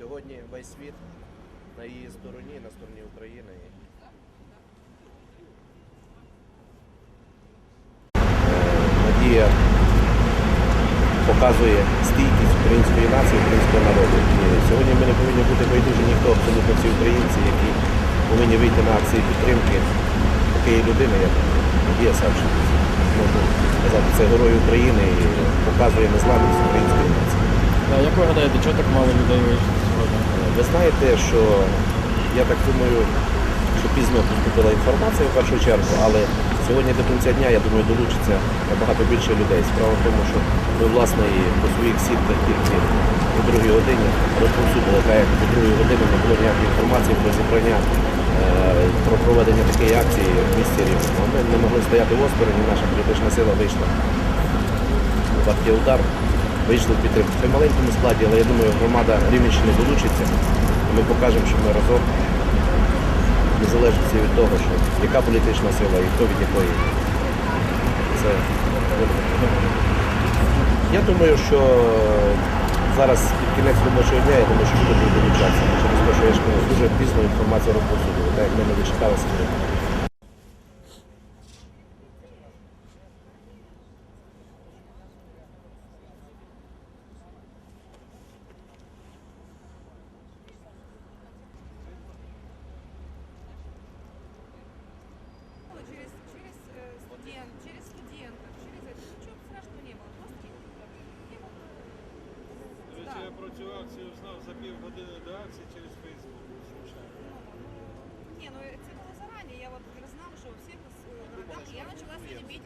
Сьогодні весь світ на її стороні, на стороні України. Надія показує стійкість української нації, українського народу. І сьогодні ми не повинні бути байдужі ніхто, абсолютно всі українці, які повинні вийти на акції підтримки такої людини, як Надія Савченко. Можу сказати, це герой України і показує незламність української нації. Як ви гадаєте, чого так мало людей вийшло? Ви знаєте, що я так думаю, що пізно поступила інформація в першу чергу, але сьогодні до кінця дня, я думаю, долучиться набагато більше людей. Справа в тому, що ми власне і по своїх сітках тільки о другій годині розповсюдили, так як до другої години не було ніякої інформації про зібрання е, про проведення такої акції в місті Рівному. Ми не могли стояти в осторонь, наша політична сила вийшла вартий удар, вийшли в підтримку. Це в маленькому складі, але я думаю, громада Рівненщини долучиться. І ми покажемо, що ми разом незалежно від того, що яка політична сила і хто від якої. Це я думаю, що зараз під кінець робочого дня, я думаю, що люди долучатися. Через те, що я ж кажу, дуже пізно інформація розповсюдила, так як ми не дочекалися. речі, я про цю акцію знав за півгодини до акції через Фейсбук. звичайно. Ну, ну, не, ну это было заранее. Я вот знала, что во всех э, городах. Я начала сегодня бить